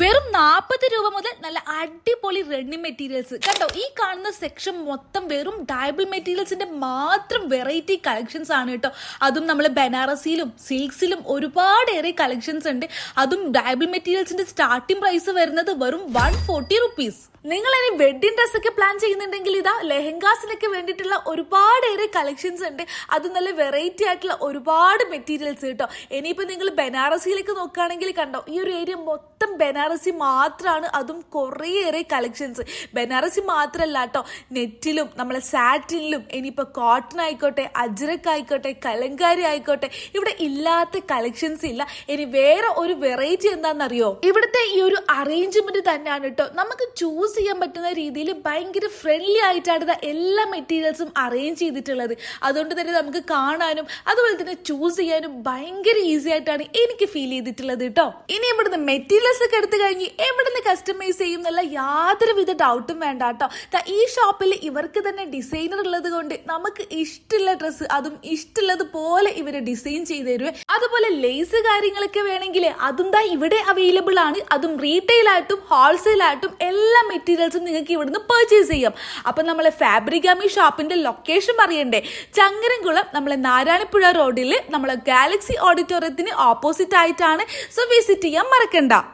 വെറും നാൽപ്പത് രൂപ മുതൽ നല്ല അടിപൊളി റണ്ണിങ് മെറ്റീരിയൽസ് കണ്ടോ ഈ കാണുന്ന സെക്ഷൻ മൊത്തം വെറും ഡയബിൾ മെറ്റീരിയൽസിന്റെ മാത്രം വെറൈറ്റി കളക്ഷൻസ് ആണ് കേട്ടോ. അതും നമ്മൾ ബനാറസിയിലും സിൽക്സിലും ഒരുപാടേറെ കളക്ഷൻസ് ഉണ്ട്. അതും ഡയബിൾ മെറ്റീരിയൽസിന്റെ സ്റ്റാർട്ടിംഗ് പ്രൈസ് വരുന്നത് വെറും വൺ ഫോർട്ടി റുപ്പീസ് നിങ്ങൾ ഇനി വെഡിങ് ഡ്രസ് ഒക്കെ പ്ലാൻ ചെയ്യുന്നുണ്ടെങ്കിൽ ഇതാ ലെഹങ്കാസിനൊക്കെ വേണ്ടിയിട്ടുള്ള ഒരുപാടേറെ കളക്ഷൻസ് ഉണ്ട്. അത് നല്ല വെറൈറ്റി ആയിട്ടുള്ള ഒരുപാട് മെറ്റീരിയൽസ് കേട്ടോ. ഇനിയിപ്പോൾ നിങ്ങൾ ബനാറസിയിലേക്ക് നോക്കുകയാണെങ്കിൽ കണ്ടോ ഈ ഒരു ഏരിയ മൊത്തം ബനാറസി മാത്രമാണ് അതും കുറേയേറെ കളക്ഷൻസ് ബനാറസി മാത്രമല്ല കേട്ടോ നെറ്റിലും നമ്മളെ സാറ്റിനിലും ഇനിയിപ്പോൾ കോട്ടൺ ആയിക്കോട്ടെ അജ്രക്ക് ആയിക്കോട്ടെ കലങ്കാരി ആയിക്കോട്ടെ ഇവിടെ ഇല്ലാത്ത കളക്ഷൻസ് ഇല്ല. ഇനി വേറെ ഒരു വെറൈറ്റി എന്താണെന്നറിയോ ഇവിടുത്തെ ഈ ഒരു അറേഞ്ച്മെന്റ് തന്നെയാണ് കേട്ടോ നമുക്ക് ചൂസ് ചെയ്യാൻ പറ്റുന്ന രീതിയിൽ ഭയങ്കര ഫ്രണ്ട്ലി ആയിട്ടാണ് എല്ലാ മെറ്റീരിയൽസും അറേഞ്ച് ചെയ്തിട്ടുള്ളത്. അതുകൊണ്ട് തന്നെ നമുക്ക് കാണാനും അതുപോലെ തന്നെ ചൂസ് ചെയ്യാനും ഭയങ്കര ഈസി ആയിട്ടാണ് എനിക്ക് ഫീൽ ചെയ്തിട്ടുള്ളത് കേട്ടോ ഇനി ഇവിടുന്ന് മെറ്റീരിയൽസ് ഒക്കെ എടുത്തു കഴിഞ്ഞ് എവിടുന്ന് കസ്റ്റമൈസ് ചെയ്യും എന്നുള്ള യാതൊരുവിധ ഡൗട്ടും വേണ്ട കേട്ടോ ഈ ഷോപ്പിൽ ഇവർക്ക് തന്നെ ഡിസൈനർ ഉള്ളത് കൊണ്ട് നമുക്ക് ഇഷ്ടമുള്ള ഡ്രസ്സ് അതും ഇഷ്ടമുള്ളത് പോലെ ഇവർ ഡിസൈൻ ചെയ്ത് തരുവേ. അതുപോലെ ലേസ് കാര്യങ്ങളൊക്കെ വേണമെങ്കിൽ അതും ദാ ഇവിടെ അവൈലബിൾ ആണ്. അതും റീറ്റെയിൽ ആയിട്ടും ഹോൾസെയിൽ ആയിട്ടും എല്ലാ മെറ്റീരിയൽസും നിങ്ങൾക്ക് ഇവിടുന്ന് പർച്ചേസ് ചെയ്യാം. അപ്പൊ നമ്മളെ ഫാബ്രിക്കാമി ഷോപ്പിന്റെ ലൊക്കേഷൻ പറയണ്ടേ ചങ്ങരംകുളം നമ്മളെ നാരായണപ്പുഴ റോഡിൽ നമ്മളെ ഗാലക്സി ഓഡിറ്റോറിയത്തിന് ഓപ്പോസിറ്റ് ആയിട്ടാണ്. സോ വിസിറ്റ് ചെയ്യാൻ മറക്കണ്ട.